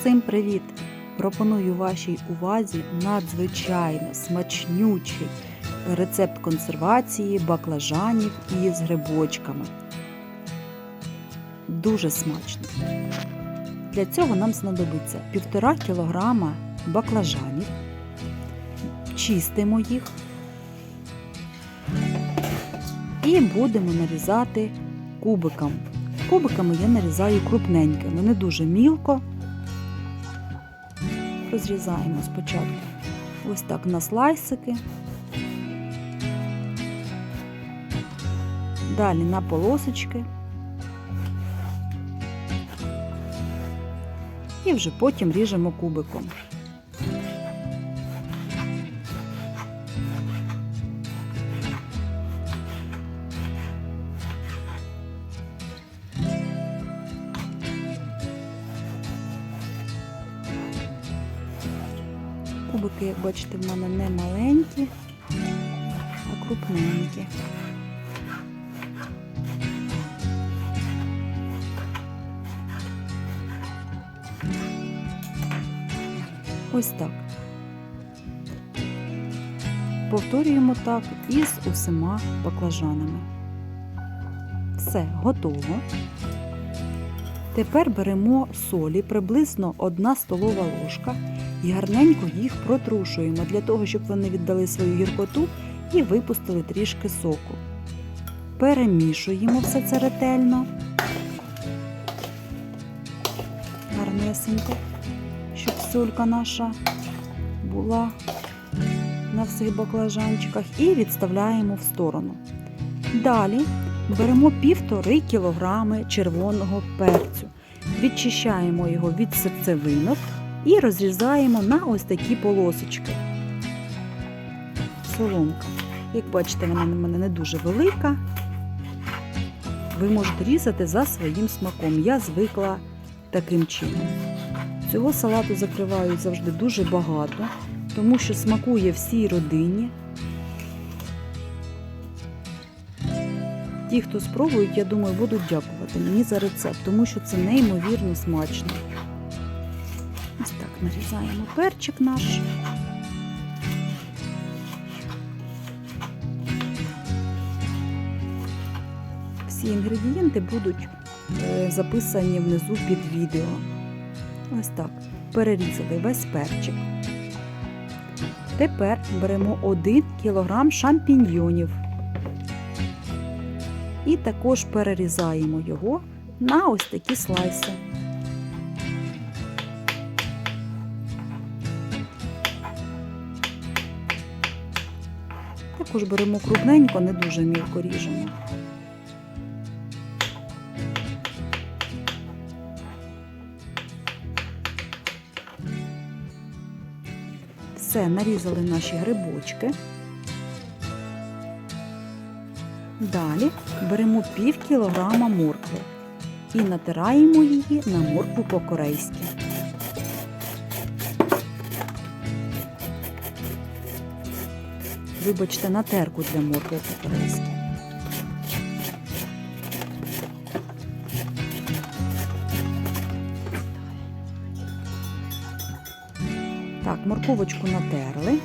Всім привіт! Пропоную вашій увазі надзвичайно смачнючий рецепт консервації баклажанів із грибочками. Дуже смачно. Для цього нам знадобиться 1,5 кг баклажанів. Чистимо їх і будемо нарізати кубиком. Кубиками я нарізаю крупненькими, не дуже мілко. Розрізаємо спочатку ось так на слайсики. Далі на полосочки. І вже потім ріжемо кубиком. Кубики, як бачите, в мене не маленькі, а крупненькі. Ось так. Повторюємо так із усіма баклажанами. Все, готово. Тепер беремо солі приблизно 1 столова ложка і гарненько їх протрушуємо для того, щоб вони віддали свою гіркоту і випустили трішки соку. Перемішуємо все це ретельно, гарнесенько, щоб солька наша була на всіх баклажанчиках і відставляємо в сторону. Далі беремо півтори кілограми червоного перцю, відчищаємо його від серцевинок і розрізаємо на ось такі полосочки. Соломка. Як бачите, вона на мене не дуже велика. Ви можете різати за своїм смаком. Я звикла таким чином. Цього салату закривають завжди дуже багато, тому що смакує всій родині. Ті, хто спробують, я думаю, будуть дякувати мені за рецепт, тому що це неймовірно смачно. Нарізаємо перчик наш. Всі інгредієнти будуть е, записані внизу під відео. Ось так. Перерізали весь перчик. Тепер беремо 1 кг шампіньйонів. І також перерізаємо його на ось такі слайси. Також беремо крупненько, не дуже мілко ріжемо. Все, нарізали наші грибочки. Далі беремо пів кілограма моркви і натираємо її на моркву по-корейськи. Вибачте, на терку для моркви по-корейськи. Так, морковочку натерли.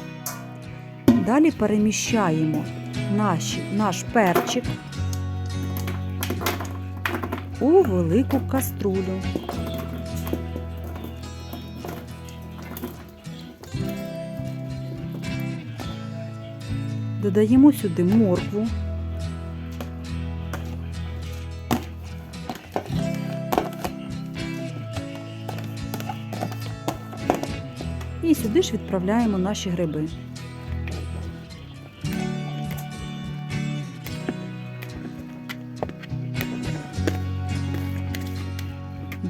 Далі переміщаємо наші, наш перчик у велику каструлю. Додаємо сюди моркву. І сюди ж відправляємо наші гриби.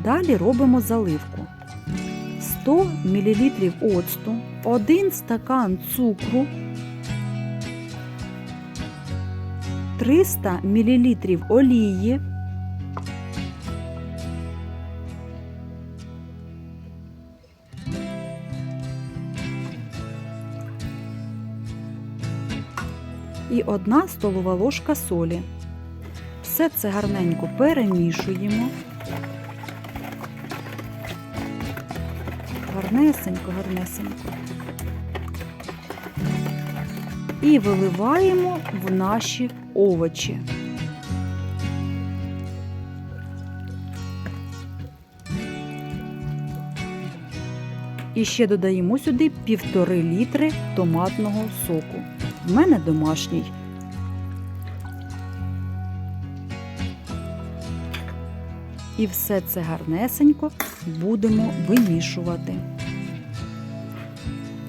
Далі робимо заливку. 100 мл оцту, 1 стакан цукру, 300 мл олії, і 1 столова ложка солі. Все це гарненько перемішуємо. гарнесенько, гарнесенько. І виливаємо в наші овочі. І ще додаємо сюди півтори літри томатного соку. В мене домашній. І все це гарнесенько будемо вимішувати.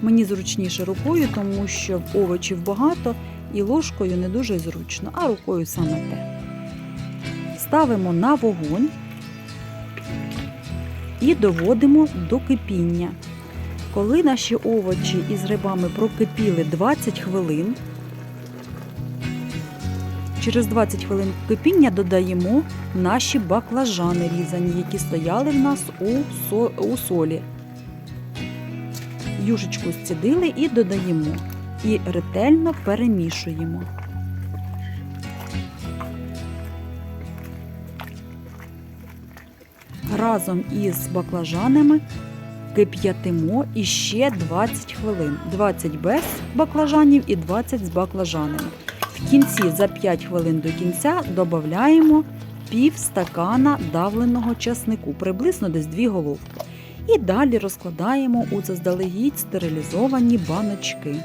Мені зручніше рукою, тому що овочів багато і ложкою не дуже зручно, а рукою саме те. Ставимо на вогонь і доводимо до кипіння. Коли наші овочі із грибами прокипіли 20 хвилин, через 20 хвилин кипіння додаємо наші баклажани різані, які стояли в нас у солі. Юшечку зцідили і додаємо. І ретельно перемішуємо. Разом із баклажанами кип'ятимо іще 20 хвилин. 20 без баклажанів і 20 з баклажанами. В кінці за 5 хвилин до кінця додаємо пів стакана давленого часнику, приблизно десь 2 головки. І далі розкладаємо у заздалегідь стерилізовані баночки.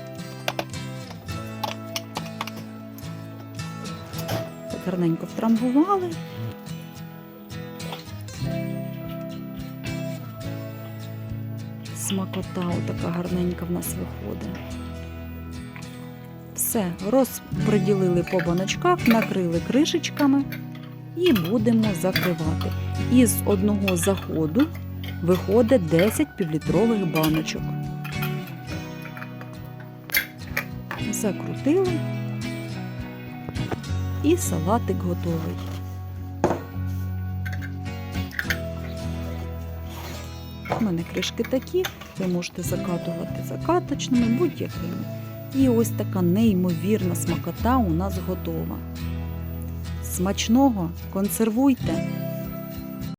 Гарненько втрамбували. Смакота така гарненька в нас виходить. Все, розподілили по баночках, накрили кришечками і будемо закривати. Із одного заходу виходить 10 півлітрових баночок. Закрутили і салатик готовий. У мене кришки такі, ви можете закатувати закаточними, будь-якими. І ось така неймовірна смакота у нас готова. Смачного консервуйте!